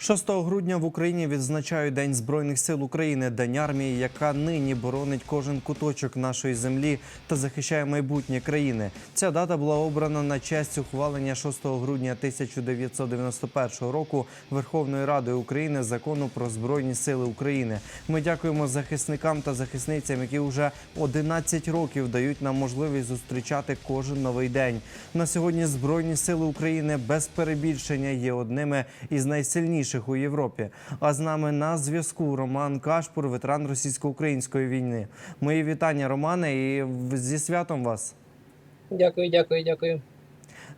6 грудня в Україні відзначають День Збройних сил України, День армії, яка нині боронить кожен куточок нашої землі та захищає майбутнє країни. Ця дата була обрана на честь ухвалення 6 грудня 1991 року Верховною Радою України закону про збройні сили України. Ми дякуємо захисникам та захисницям, які вже 11 років дають нам можливість зустрічати кожен новий день. На сьогодні збройні сили України без перебільшення є одними із найсильніших у Європі. А з нами на зв'язку Роман Кашпур, ветеран російсько-української війни. Мої вітання, Романе, і зі святом вас. Дякую, дякую, дякую.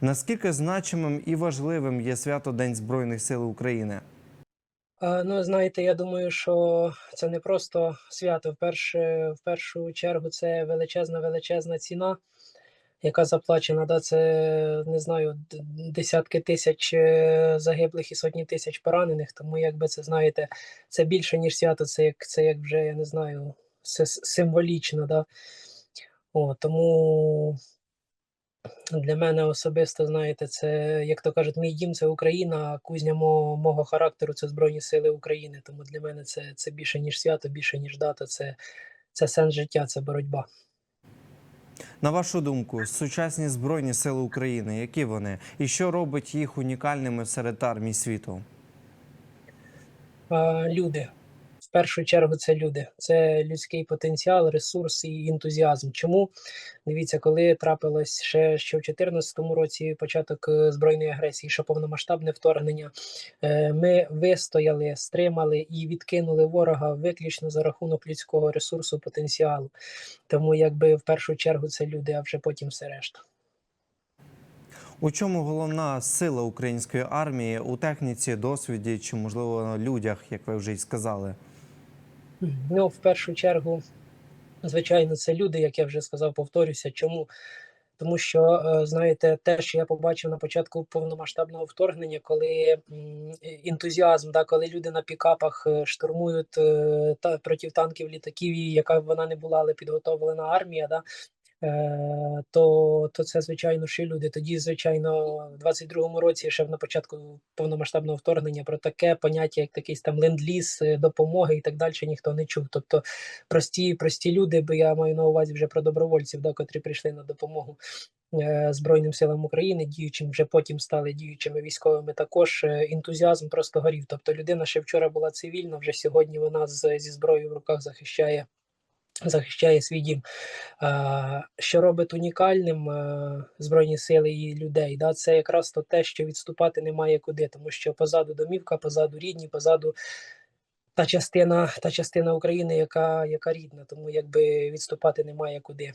Наскільки значимим і важливим є свято День Збройних сил України? Ну, знаєте, я думаю, що це не просто свято. В, перше, в першу чергу це величезна, величезна ціна, яка заплачена. Да? Це не знаю, десятки тисяч е, загиблих і сотні тисяч поранених. Тому, якби це знаєте, це більше, ніж свято, це як це як вже, я не знаю, це символічно. Да? О, тому Для мене особисто, знаєте, це, як то кажуть, мій дім це Україна, а кузня мого, мого характеру це Збройні Сили України. Тому для мене це, це більше, ніж свято, більше, ніж дата, це, це сенс життя, це боротьба. На вашу думку, сучасні збройні сили України, які вони, і що робить їх унікальними серед армій світу? Люди. Першу чергу це люди. Це людський потенціал, ресурс і ентузіазм. Чому? Дивіться, коли трапилось ще, ще в 2014 році початок е, збройної агресії, що повномасштабне вторгнення, е, ми вистояли, стримали і відкинули ворога виключно за рахунок людського ресурсу, потенціалу. Тому, якби в першу чергу це люди, а вже потім все решта. У чому головна сила української армії у техніці, досвіді чи, можливо, людях, як ви вже й сказали? Ну, в першу чергу, звичайно, це люди, як я вже сказав, повторюся. Чому? Тому що, е, знаєте, те, що я побачив на початку повномасштабного вторгнення, коли е, ентузіазм, да, коли люди на пікапах е, штурмують та та протитанків літаків, яка б вона не була, але підготовлена армія, да, е, то, то це, звичайно, ще люди. Тоді, звичайно, в 22-му році, ще на початку повномасштабного вторгнення, про таке поняття, як якийсь там ленд-ліз, е, допомоги і так далі, ніхто не чув. Тобто прості, прості люди, бо я маю на увазі вже про добровольців, да, котрі прийшли на допомогу е, Збройним силам України, діючим вже потім стали діючими військовими. Також е, ентузіазм просто горів. Тобто людина ще вчора була цивільна, вже сьогодні вона з, зі зброєю в руках захищає. Захищає свій дім, що робить унікальним е, збройні сили і людей. Це якраз то те, що відступати немає куди, тому що позаду домівка, позаду рідні, позаду та частина, та частина України, яка, яка рідна, тому якби відступати немає куди.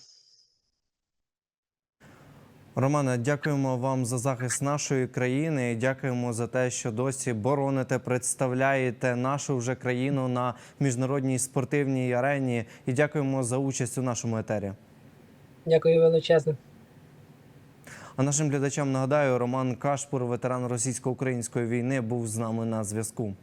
Романе, дякуємо вам за захист нашої країни. і Дякуємо за те, що досі бороните, представляєте нашу вже країну на міжнародній спортивній арені. І дякуємо за участь у нашому етері. Дякую величезне. А нашим глядачам нагадаю, Роман Кашпур, ветеран російсько-української війни, був з нами на зв'язку.